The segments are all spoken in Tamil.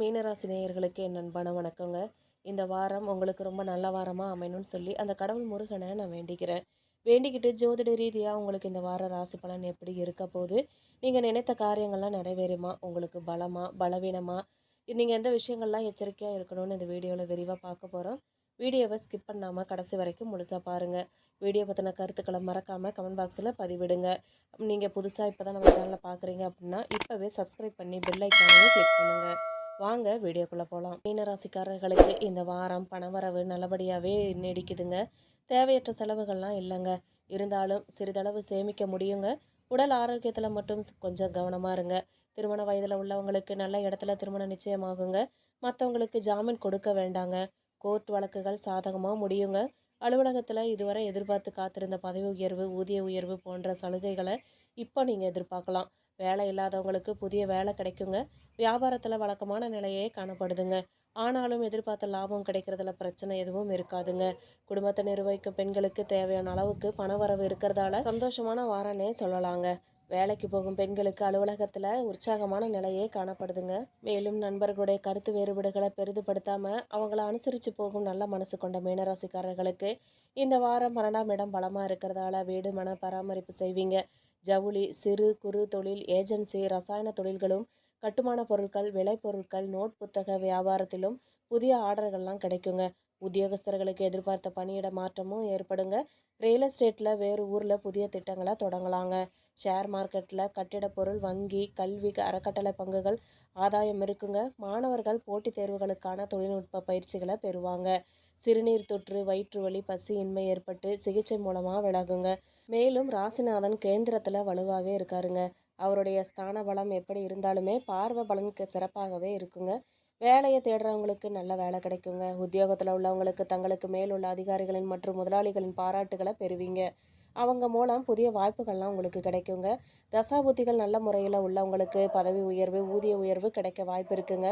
மீனராசி நேயர்களுக்கு என் அன்பான வணக்கங்க. இந்த வாரம் உங்களுக்கு ரொம்ப நல்ல வாரமாக அமையணும்னு சொல்லி அந்த கடவுள் முருகனை நான் வேண்டிக்கிறேன். வேண்டிக்கிட்டு ஜோதிட ரீதியாக உங்களுக்கு இந்த வார ராசி பலன் எப்படி இருக்க போகுது? நீங்கள் நினைத்த காரியங்கள்லாம் நிறைவேறுமா? உங்களுக்கு பலமா? பலவீனமாக நீங்கள் எந்த விஷயங்கள்லாம் எச்சரிக்கையாக இருக்கணும்னு இந்த வீடியோவில் விரிவாக பார்க்க போகிறோம் வீடியோவை ஸ்கிப் பண்ணாமல் கடைசி வரைக்கும் முழுசாக பாருங்கள் வீடியோ பற்றின கருத்துக்களை மறக்காமல் கமெண்ட் பாக்ஸில் பதிவிடுங்க. நீங்கள் புதுசாக இப்போ தான் நம்ம சேனலை பார்க்குறீங்க அப்படின்னா இப்போவே சப்ஸ்கிரைப் பண்ணி பெல் ஐக்கானையும் கிளிக் பண்ணுங்கள் வாங்க வீடியோக்குள்ளே போகலாம் மீனராசிக்காரர்களுக்கு இந்த வாரம் பணவரவு நல்லபடியாகவே நீடிக்குதுங்க. தேவையற்ற செலவுகள்லாம் இல்லைங்க. இருந்தாலும் சிறிதளவு சேமிக்க முடியுங்க. உடல் ஆரோக்கியத்தில் மட்டும் கொஞ்சம் கவனமாக இருங்க. திருமண வயதில் உள்ளவங்களுக்கு நல்ல இடத்துல திருமணம் நிச்சயமாகுங்க. மற்றவங்களுக்கு ஜாமீன் கொடுக்க வேண்டாங்க. கோர்ட் வழக்குகள் சாதகமாக முடியுங்க. அலுவலகத்தில் இதுவரை எதிர்பார்த்து காத்திருந்த பதவி உயர்வு ஊதிய உயர்வு போன்ற சலுகைகளை இப்போ நீங்கள் எதிர்பார்க்கலாம். வேலை இல்லாதவங்களுக்கு புதிய வேலை கிடைக்குங்க. வியாபாரத்தில் வழக்கமான நிலையே காணப்படுதுங்க. ஆனாலும் எதிர்பார்த்த லாபம் கிடைக்கிறதுல பிரச்சனை எதுவும் இருக்காதுங்க. குடும்பத்தை நிர்வகிக்கும் பெண்களுக்கு தேவையான அளவுக்கு பண வரவு இருக்கிறதால சந்தோஷமான வாரனே சொல்லலாங்க. வேலைக்கு போகும் பெண்களுக்கு அலுவலகத்தில் உற்சாகமான நிலையே காணப்படுதுங்க. மேலும் நண்பர்களுடைய கருத்து வேறுபாடுகளை பெரிதுபடுத்தாமல் அவங்கள அனுசரித்து போகும் நல்ல மனசு கொண்ட மீனராசிக்காரர்களுக்கு இந்த வாரம் பன்னெண்டாம் இடம் பலமாக இருக்கிறதால வீடு மன பராமரிப்பு செய்வீங்க. ஜவுளி சிறு குறு தொழில் ஏஜென்சி ரசாயன தொழில்களும் கட்டுமான பொருட்கள் விளைபொருட்கள் நோட் புத்தக வியாபாரத்திலும் புதிய ஆர்டர்கள்லாம் கிடைக்குங்க. உத்தியோகஸ்தர்களுக்கு எதிர்பார்த்த பணியிட மாற்றமும் ஏற்படுங்க. ரியல் எஸ்டேட்டில் வேறு ஊரில் புதிய திட்டங்களை தொடங்கலாங்க. ஷேர் மார்க்கெட்டில் கட்டிட பொருள் வங்கி கல்வி அறக்கட்டளை பங்குகள் ஆதாயம் இருக்குங்க. மாணவர்கள் போட்டித் தேர்வுகளுக்கான தொழில்நுட்ப பயிற்சிகளை பெறுவாங்க. சிறுநீர் தொற்று வயிற்று வலி இன்மை ஏற்பட்டு சிகிச்சை மூலமாக விலகுங்க. மேலும் ராசிநாதன் கேந்திரத்தில் வலுவாகவே இருக்காருங்க. அவருடைய ஸ்தான பலம் எப்படி இருந்தாலுமே பார்வை பலனுக்கு சிறப்பாகவே இருக்குங்க. வேலையை தேடுறவங்களுக்கு நல்ல வேலை கிடைக்குங்க. உத்தியோகத்தில் உள்ளவங்களுக்கு தங்களுக்கு மேல் உள்ள அதிகாரிகளின் மற்றும் முதலாளிகளின் பாராட்டுகளை பெறுவீங்க. அவங்க மூலம் புதிய வாய்ப்புகள்லாம் உங்களுக்கு கிடைக்குங்க. தசாபுத்திகள் நல்ல முறையில் உள்ளவங்களுக்கு பதவி உயர்வு ஊதிய உயர்வு கிடைக்க வாய்ப்பு இருக்குங்க.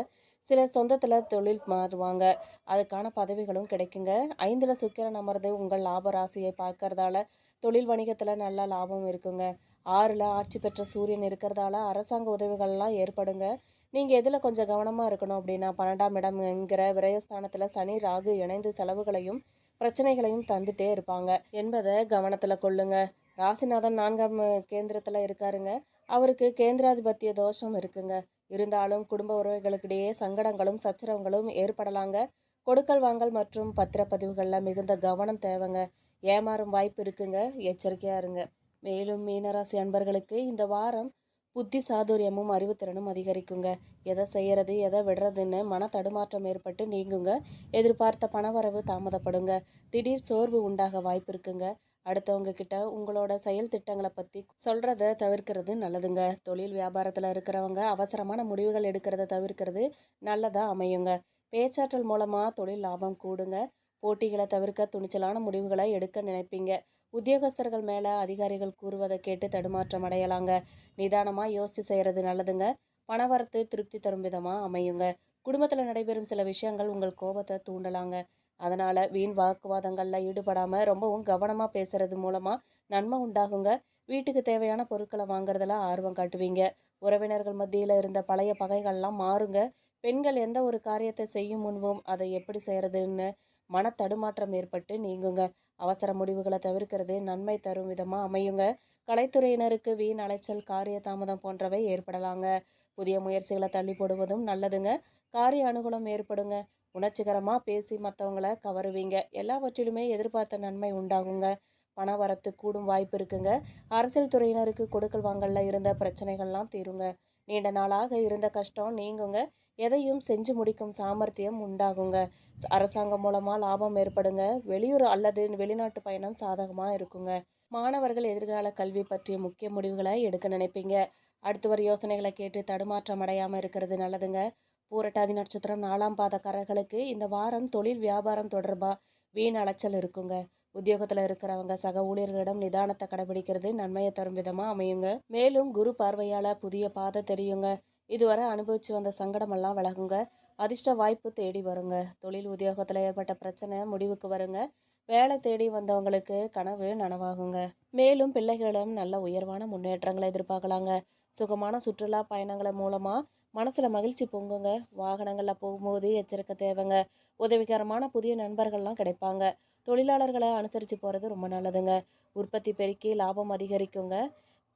சிலர் சொந்தத்தில் தொழில் மாறுவாங்க. அதுக்கான பதவிகளும் கிடைக்குங்க. ஐந்தில் சுக்கிரன் அமர்ந்து உங்கள் லாப ராசியை பார்க்கறதால தொழில் வணிகத்தில் நல்ல லாபம் இருக்குங்க. ஆறில் ஆட்சி பெற்ற சூரியன் இருக்கிறதால அரசாங்க உதவிகள்லாம் ஏற்படுங்க. நீங்கள் எதில் கொஞ்சம் கவனமாக இருக்கணும் அப்படின்னா பன்னெண்டாம் இடம் என்கிற விரயஸ்தானத்தில் சனி ராகு இணைந்து செலவுகளையும் பிரச்சனைகளையும் தந்துட்டே இருப்பாங்க. என்பதை கவனத்தில் கொள்ளுங்க. ராசிநாதன் நான்காம் கேந்திரத்தில் இருக்காருங்க. அவருக்கு கேந்திராதிபத்திய தோஷம் இருக்குங்க. இருந்தாலும் குடும்ப உறவுகளுக்கிடையே சங்கடங்களும் சச்சரவுகளும் ஏற்படலாங்க. கொடுக்கல் வாங்கல் மற்றும் பத்திரப்பதிவுகளில் மிகுந்த கவனம் தேவைங்க. ஏமாறும் வாய்ப்பு இருக்குங்க. எச்சரிக்கையாக இருங்க. மேலும் மீனராசி அன்பர்களுக்கு இந்த வாரம் புத்தி சாதுரியமும் அறிவுத்திறனும் அதிகரிக்குங்க. எதை செய்யறது எதை விடுறதுன்னு மன தடுமாற்றம் ஏற்பட்டு நீங்குங்க. எதிர்பார்த்த பணவரவு தாமதப்படுங்க. திடீர் சோர்வு உண்டாக வாய்ப்பு இருக்குங்க. அடுத்தவங்க கிட்ட உங்களோட செயல் திட்டங்களை பற்றி சொல்கிறத தவிர்க்கிறது நல்லதுங்க. தொழில் வியாபாரத்தில் இருக்கிறவங்க அவசரமான முடிவுகள் எடுக்கிறத தவிர்க்கிறது நல்லதாக அமையுங்க. பேச்சாற்றல் மூலமாக தொழில் லாபம் கூடுங்க. போட்டிகளை தவிர்க்க துணிச்சலான முடிவுகளை எடுக்க நினைப்பீங்க. உத்தியோகஸ்தர்கள் மேலே அதிகாரிகள் கூறுவதை கேட்டு தடுமாற்றம் அடையலாங்க. நிதானமாக யோசித்து செய்கிறது நல்லதுங்க. பணவரத்து திருப்தி தரும் விதமாக அமையுங்க. குடும்பத்தில் நடைபெறும் சில விஷயங்கள் உங்கள் கோபத்தை தூண்டலாங்க. அதனால் வீண் வாக்குவாதங்களில் ஈடுபடாமல் ரொம்பவும் கவனமாக பேசுகிறது மூலமாக நன்மை உண்டாகுங்க. வீட்டுக்கு தேவையான பொருட்களை வாங்குறதுல ஆர்வம் காட்டுவீங்க. உறவினர்கள் மத்தியில் இருந்த பழைய பகைகள்லாம் மாறுங்க. பெண்கள் எந்த ஒரு காரியத்தை செய்யும் முன்பும் அதை எப்படி செய்கிறதுன்னு மன தடுமாற்றம் ஏற்பட்டு நீங்குங்க. அவசர முடிவுகளை தவிர்க்கிறது நன்மை தரும் விதமாக அமையுங்க. கலைத்துறையினருக்கு வீண் அலைச்சல் காரிய தாமதம் போன்றவை ஏற்படலாங்க. புதிய முயற்சிகளை தள்ளி போடுவதும் நல்லதுங்க. காரிய அனுகூலம் ஏற்படுங்க. உணர்ச்சிகரமாக பேசி மற்றவங்கள கவருவீங்க. எல்லாவற்றிலுமே எதிர்பார்த்த நன்மை உண்டாகுங்க. பண வரத்து கூடும் வாய்ப்பு இருக்குங்க. அரசியல் துறையினருக்கு கொடுக்கல் வாங்கல்ல இருந்த பிரச்சனைகள்லாம் தீருங்க. நீண்ட நாளாக இருந்த கஷ்டம் நீங்குங்க. எதையும் செஞ்சு முடிக்கும் சாமர்த்தியம் உண்டாகுங்க. அரசாங்கம் மூலமாக லாபம் ஏற்படுங்க. வெளியூர் அல்லது வெளிநாட்டு பயணம் சாதகமாக இருக்குங்க. மாணவர்கள் எதிர்கால கல்வி பற்றிய முக்கிய முடிவுகளை எடுக்க நினைப்பீங்க. அடுத்து வர யோசனைகளை கேட்டு தடுமாற்றம் அடையாமல் இருக்கிறது நல்லதுங்க. பூரட்டாதி நட்சத்திரம் நாலாம் பாதக்காரர்களுக்கு இந்த வாரம் தொழில் வியாபாரம் தொடர்பாக வீண் அலைச்சல் இருக்குங்க. உத்தியோகத்தில் இருக்கிறவங்க சக ஊழியர்களிடம் நிதானத்தை கடைபிடிக்கிறது நன்மையை தரும் விதமாக அமையுங்க. மேலும் குரு பார்வையால் புதிய பாதை தெரியுங்க. இதுவரை அனுபவிச்சு வந்த சங்கடமெல்லாம் விலகுங்க. அதிர்ஷ்ட வாய்ப்பு தேடி வருங்க. தொழில் உத்தியோகத்தில் ஏற்பட்ட பிரச்சனை முடிவுக்கு வருங்க. வேலை தேடி வந்தவங்களுக்கு கனவு நனவாகுங்க. மேலும் பிள்ளைகளிடம் நல்ல உயர்வான முன்னேற்றங்களை எதிர்பார்க்கலாங்க. சுகமான சுற்றுலா பயணங்களை மூலமாக மனசில் மகிழ்ச்சி பொங்குங்க. வாகனங்களில் போகும்போது எச்சரிக்கை தேவைங்க. உதவிகரமான புதிய நண்பர்கள்லாம் கிடைப்பாங்க. தொழிலாளர்களை அனுசரித்து போகிறது ரொம்ப நல்லதுங்க. உற்பத்தி பெருக்கி லாபம் அதிகரிக்குங்க.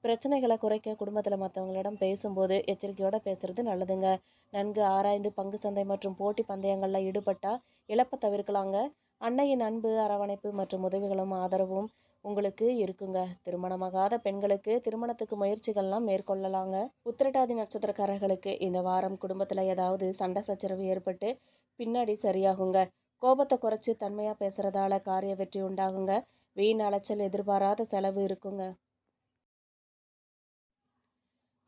பிரச்சனைகளை குறைக்க குடும்பத்தில் மற்றவங்களிடம் பேசும்போது எச்சரிக்கையோடு பேசுறது நல்லதுங்க. நன்கு ஆராய்ந்து பங்கு சந்தை மற்றும் போட்டி பந்தயங்களில் ஈடுபட்டால் இழப்பை தவிர்க்கலாங்க. அன்னையின் அன்பு அரவணைப்பு மற்றும் உதவிகளும் ஆதரவும் உங்களுக்கு இருக்குங்க. திருமணமாகாத பெண்களுக்கு திருமணத்துக்கு முயற்சிகள்லாம் மேற்கொள்ளலாங்க. உத்திரட்டாதி நட்சத்திரக்காரர்களுக்கு இந்த வாரம் குடும்பத்தில் ஏதாவது சண்டை சச்சரவு ஏற்பட்டு பின்னாடி சரியாகுங்க. கோபத்தை குறைச்சி தன்மையாக பேசுகிறதால காரிய வெற்றி உண்டாகுங்க. வீண் அலைச்சல் எதிர்பாராத செலவு இருக்குங்க.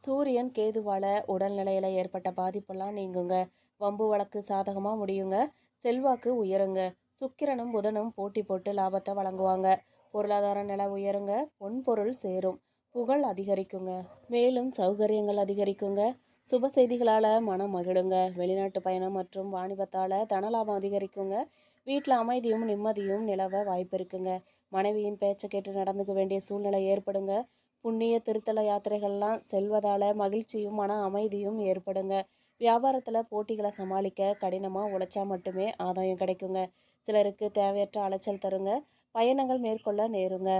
சூரியன் கேதுவால உடல்நிலையில் ஏற்பட்ட பாதிப்பெல்லாம் நீங்குங்க. வம்பு வழக்கு சாதகமாக முடியுங்க. செல்வாக்கு உயருங்க. சுக்கிரனும் புதனும் போட்டி போட்டு லாபத்தை வழங்குவாங்க. பொருளாதார நிலை உயருங்க பொன்பொருள் சேரும். புகழ் அதிகரிக்குங்க. மேலும் சௌகரியங்கள் அதிகரிக்குங்க. சுப செய்திகளால் மனம் மகிழுங்க. வெளிநாட்டு பயணம் மற்றும் வாணிபத்தால் தனலாபம் அதிகரிக்குங்க. வீட்டில் அமைதியும் நிம்மதியும் நிலவ வாய்ப்பு இருக்குங்க. மனைவியின் பேச்சை கேட்டு நடந்துக்க வேண்டிய சூழ்நிலை ஏற்படுங்க. புண்ணிய திருத்தல யாத்திரைகள்லாம் செல்வதால் மகிழ்ச்சியும் மன அமைதியும் ஏற்படுங்க. வியாபாரத்தில் போட்டிகளை சமாளிக்க கடினமாக உழைச்சா மட்டுமே ஆதாயம் கிடைக்குங்க. சிலருக்கு தேவையற்ற அலைச்சல் தருங்க. பயணங்கள் மேற்கொள்ள நேருங்க.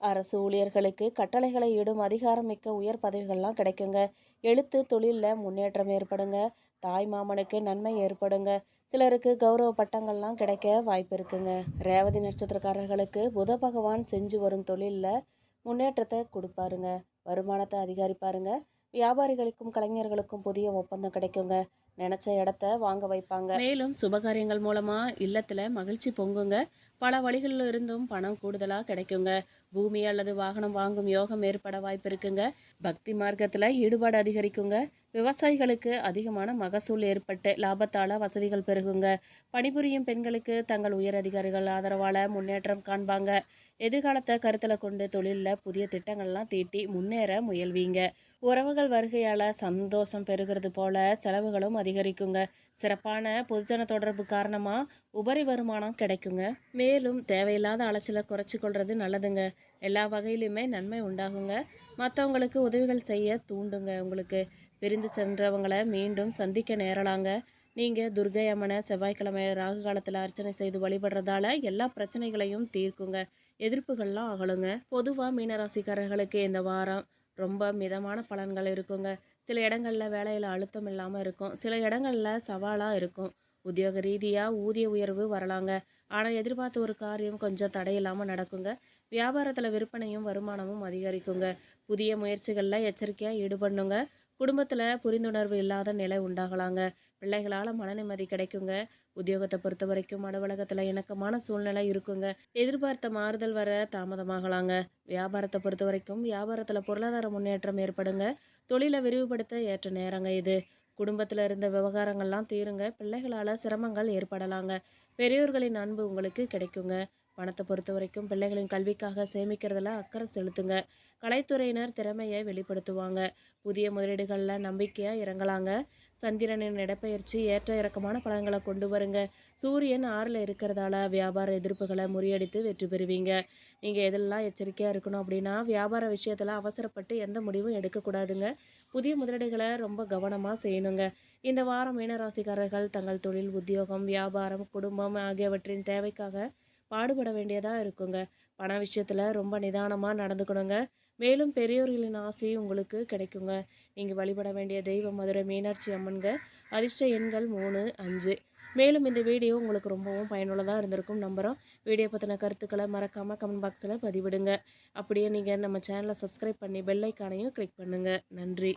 அரசு ஊழியர்களுக்கு கட்டளைகளை இடும் அதிகாரம் மிக்க உயர் பதவிகள்லாம் கிடைக்குங்க. எழுத்து தொழிலில் முன்னேற்றம் ஏற்படுங்க. தாய் மாமனுக்கு நன்மை ஏற்படுங்க. சிலருக்கு கௌரவ பட்டங்கள்லாம் கிடைக்க வாய்ப்பு இருக்குங்க. ரேவதி நட்சத்திரக்காரர்களுக்கு புத பகவான் செஞ்சு வரும் தொழிலில் முன்னேற்றத்தை கொடுப்பாருங்க. வருமானத்தை அதிகரிப்பாருங்க. வியாபாரிகளுக்கும் கலைஞர்களுக்கும் புதிய ஒப்பந்தம் கிடைக்குங்க. நினச்ச இடத்த வாங்க வைப்பாங்க. மேலும் சுபகாரியங்கள் மூலமாக இல்லத்தில் மகிழ்ச்சி பொங்குங்க. பல வழிகளில் இருந்தும் பணம் கூடுதலாக கிடைக்குங்க. பூமி அல்லது வாகனம் வாங்கும் யோகம் ஏற்பட வாய்ப்பு இருக்குங்க. பக்தி மார்க்கத்தில் ஈடுபாடு அதிகரிக்குங்க. விவசாயிகளுக்கு அதிகமான மகசூல் ஏற்பட்டு லாபத்தால் வசதிகள் பெருகுங்க. பணிபுரியும் பெண்களுக்கு தங்கள் உயர் அதிகாரிகள் ஆதரவால் முன்னேற்றம் காண்பாங்க. எதிர்காலத்தை கருத்தில் கொண்டு தொழிலில் புதிய திட்டங்கள்லாம் தீட்டி முன்னேற முயல்வீங்க. உறவுகள் வருகையால் சந்தோஷம் பெறுகிறது போல செலவுகளும் அதிகரிக்குங்க. சிறப்பான பொதுஜன தொடர்பு காரணமாக உபரி வருமானம் கிடைக்குங்க. மேலும் தேவையில்லாத அலைச்சலை குறைச்சி கொள்வது நல்லதுங்க. எல்லா வகையிலுமே நன்மை உண்டாகுங்க. மற்றவங்களுக்கு உதவிகள் செய்ய தூண்டுங்க. உங்களுக்கு பிரிந்து சென்றவங்களை மீண்டும் சந்திக்க நேரலாங்க. நீங்கள் துர்கை அம்மனை செவ்வாய்க்கிழமை ராகு காலத்தில் அர்ச்சனை செய்து வழிபடுறதால எல்லா பிரச்சனைகளையும் தீர்க்குங்க. எதிர்ப்புகள்லாம் அகலுங்க. பொதுவாக மீனராசிக்காரர்களுக்கு இந்த வாரம் ரொம்ப மிதமான பலன்கள் இருக்குங்க. சில இடங்களில் வேலையில் அழுத்தம் இல்லாமல் இருக்கும். சில இடங்களில் சவாலாக இருக்கும். உத்தியோக ரீதியாக ஊதிய உயர்வு வரலாங்க. ஆனால் எதிர்பார்த்த ஒரு காரியம் கொஞ்சம் தடையில்லாமல் நடக்குங்க. வியாபாரத்தில் விற்பனையும் வருமானமும் அதிகரிக்குங்க. புதிய முயற்சிகளில் எச்சரிக்கையாக ஈடுபடணுங்க. குடும்பத்தில் புரிந்துணர்வு இல்லாத நிலை உண்டாகலாங்க. பிள்ளைகளால் மன நிம்மதி கிடைக்குங்க. உத்தியோகத்தை பொறுத்த வரைக்கும் அலுவலகத்தில் இணக்கமான சூழ்நிலை இருக்குங்க. எதிர்பார்த்த மாறுதல் வர தாமதமாகலாங்க. வியாபாரத்தை பொறுத்த வரைக்கும் வியாபாரத்தில் பொருளாதார முன்னேற்றம் ஏற்படுங்க. தொழிலை விரிவுபடுத்த ஏற்ற நேரங்க இது. குடும்பத்தில் இருந்த விவகாரங்கள்லாம் தீருங்க. பிள்ளைகளால் சிரமங்கள் ஏற்படலாங்க. பெரியோர்களின் அன்பு உங்களுக்கு கிடைக்குங்க. பணத்தை பொறுத்த வரைக்கும் பிள்ளைகளின் கல்விக்காக சேமிக்கிறதுல அக்கறை செலுத்துங்க. கலைத்துறையினர் திறமையை வெளிப்படுத்துவாங்க. புதிய முதலீடுகளில் நம்பிக்கையாக இறங்கலாங்க. சந்திரனின் இடப்பெயர்ச்சி ஏற்ற இறக்கமான பலன்களை கொண்டு வருங்க. சூரியன் ஆறில் இருக்கிறதால வியாபார எதிர்ப்புகளை முறியடித்து வெற்றி பெறுவீங்க. நீங்கள் எதெல்லாம் எச்சரிக்கையாக இருக்கணும் அப்படின்னா வியாபார விஷயத்தில் அவசரப்பட்டு எந்த முடிவும் எடுக்கக்கூடாதுங்க. புதிய முதலீடுகளை ரொம்ப கவனமாக செய்யணுங்க. இந்த வாரம் மீனராசிக்காரர்கள் தங்கள் தொழில் உத்தியோகம் வியாபாரம் குடும்பம் ஆகியவற்றின் தேவைக்காக பாடுபட வேண்டியதாக இருக்குங்க. பண விஷயத்தில் ரொம்ப நிதானமாக நடந்துக்கணுங்க. மேலும் பெரியோர்களின் ஆசை உங்களுக்கு கிடைக்குங்க. நீங்கள் வழிபட வேண்டிய தெய்வ மதுரை மீனாட்சி அம்மன்க அதிர்ஷ்ட எண்கள் மூணு அஞ்சு. மேலும் இந்த வீடியோ உங்களுக்கு ரொம்பவும் பயனுள்ளதாக இருந்திருக்கும் நம்புகிறோம் வீடியோ பற்றின கருத்துக்களை மறக்காமல் கமெண்ட் பாக்ஸில் பதிவிடுங்க. அப்படியே நீங்கள் நம்ம சேனலை சப்ஸ்கிரைப் பண்ணி பெல்லைக்கானையும் கிளிக் பண்ணுங்கள் நன்றி.